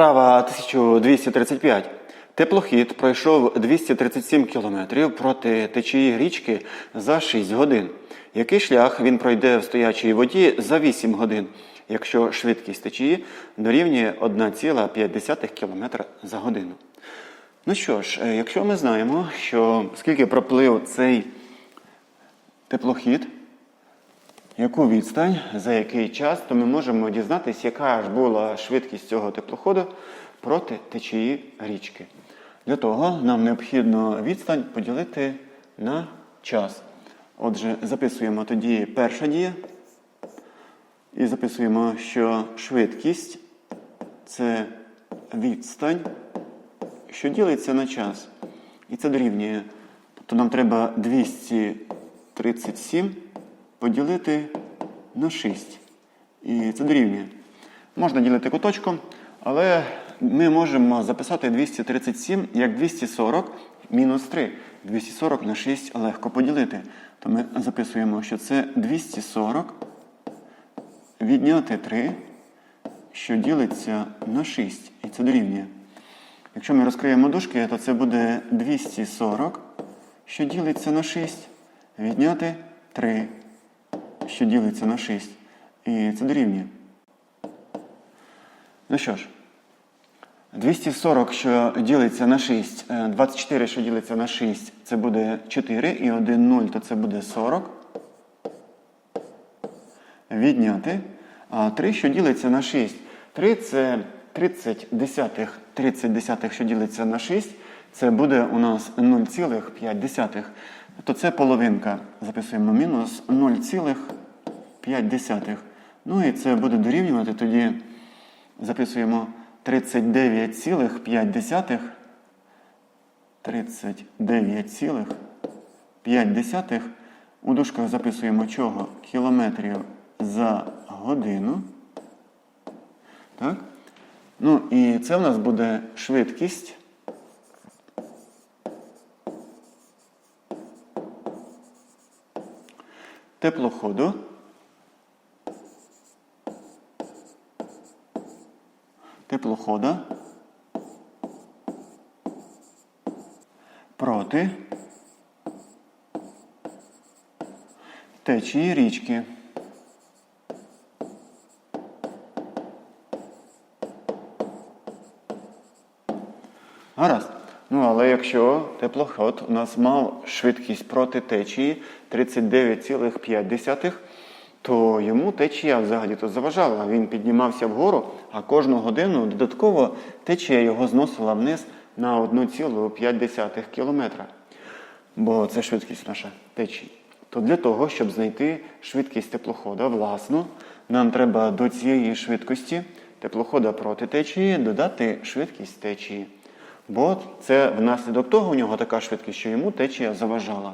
Вправа 1235. Теплохід пройшов 237 кілометрів проти течії річки за 6 годин. Який шлях він пройде в стоячій воді за 8 годин, якщо швидкість течії дорівнює 1,5 км за годину? Ну що ж, е, якщо ми знаємо, що скільки проплив цей теплохід, яку відстань, за який час, то ми можемо дізнатися, яка ж була швидкість цього теплоходу проти течії річки. Для того нам необхідно відстань поділити на час. Отже, записуємо тоді перша дія. І записуємо, що швидкість це відстань, що ділиться на час. І це дорівнює. Тобто нам треба 237 поділити на 6. І це дорівнює. Можна ділити куточком, але ми можемо записати 237 як 240 мінус 3. 240 на 6 легко поділити. То ми записуємо, що це 240 відняти 3, що ділиться на 6. І це дорівнює. Якщо ми розкриємо дужки, то це буде 240, що ділиться на 6, відняти 3, що ділиться на 6. І це дорівнює. Ну що ж, 240, що ділиться на 6, е, 24, що ділиться на 6, це буде 4, і 1 0, то це буде 40. Відняти. А 3, що ділиться на 6. 3 це 30 десятих, 30 десятих, що ділиться на 6, це буде у нас 0,5. То це половинка. Записуємо мінус 0,5. Ну і це буде дорівнювати тоді. Записуємо 39,5. 39,5. У дужках записуємо чого? Кілометрів за годину. Так? Ну і це в нас буде швидкість. Теплоходу. Теплохода проти течії річки. Гаразд. Ну, але якщо теплоход у нас мав швидкість проти течії 39,5, то йому течія взагалі то заважала. Він піднімався вгору, а кожну годину додатково течія його зносила вниз на 1,5 кілометра. Бо це швидкість наша течії. То для того, щоб знайти швидкість теплохода власну, нам треба до цієї швидкості теплохода проти течії додати швидкість течії. Бо це внаслідок того у нього така швидкість, що йому течія заважала.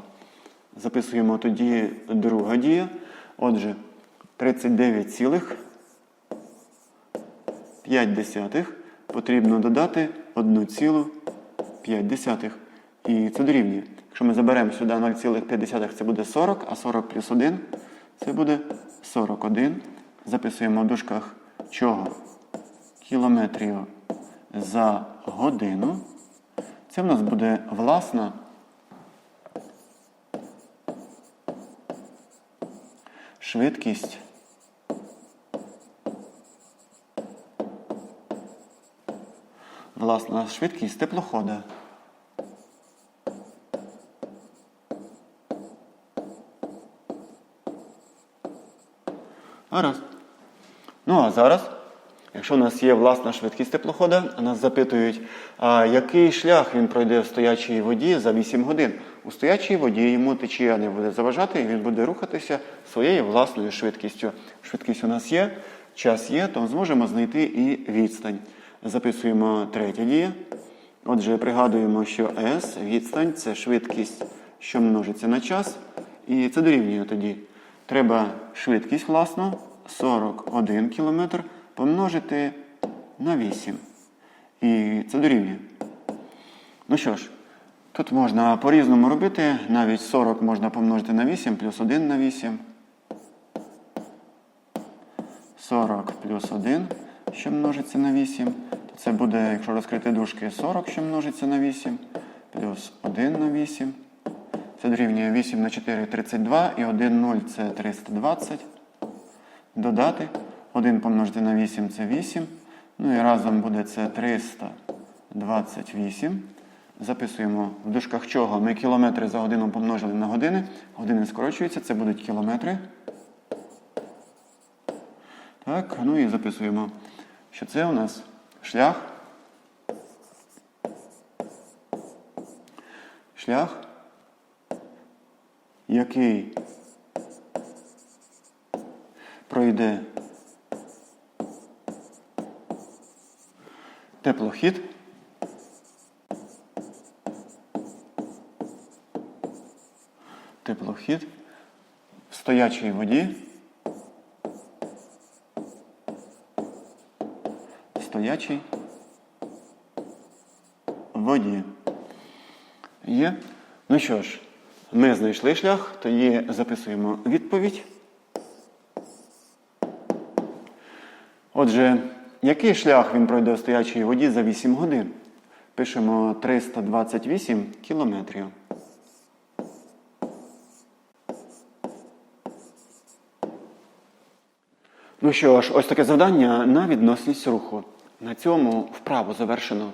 Записуємо тоді друга дія. Отже, 39,5 потрібно додати 1,5. І це дорівнює. Якщо ми заберемо сюди 0,5, це буде 40, а 40 плюс 1 це буде 41. Записуємо в дужках чого? Кілометрів за годину. Це в нас буде власна швидкість власна швидкість теплохода. Гаразд. Ну а зараз, якщо у нас є власна швидкість теплохода, нас запитують, а який шлях він пройде в стоячій воді за 8 годин. У стоячій воді йому течія не буде заважати, і він буде рухатися своєю власною швидкістю. Швидкість у нас є, час є, то зможемо знайти і відстань. Записуємо третя дія. Отже, пригадуємо, що S, відстань це швидкість, що множиться на час. І це дорівнює тоді. Треба швидкість власну 41 км помножити на 8. І це дорівнює. Ну що ж, тут можна по-різному робити. Навіть 40 можна помножити на 8 плюс 1 на 8. 40 плюс 1, що множиться на 8. Це буде, якщо розкрити дужки, 40, що множиться на 8, плюс 1 на 8. Це дорівнює 8 на 4 32 і 1 0 це 320. Додати. 1 помножити на 8 це 8. Ну і разом буде це 328. Записуємо в дужках чого? Ми кілометри за годину помножили на години. Години скорочуються, це будуть кілометри. Так, ну і записуємо, що це у нас шлях. Шлях, який пройде теплохід. Теплохід в стоячій воді. В стоячій воді. Є. Ну що ж, ми знайшли шлях, тоді записуємо відповідь. Отже, який шлях він пройде в стоячій воді за 8 годин? Пишемо 328 кілометрів. Ну що ж, ось таке завдання на відносність руху. На цьому вправу завершено.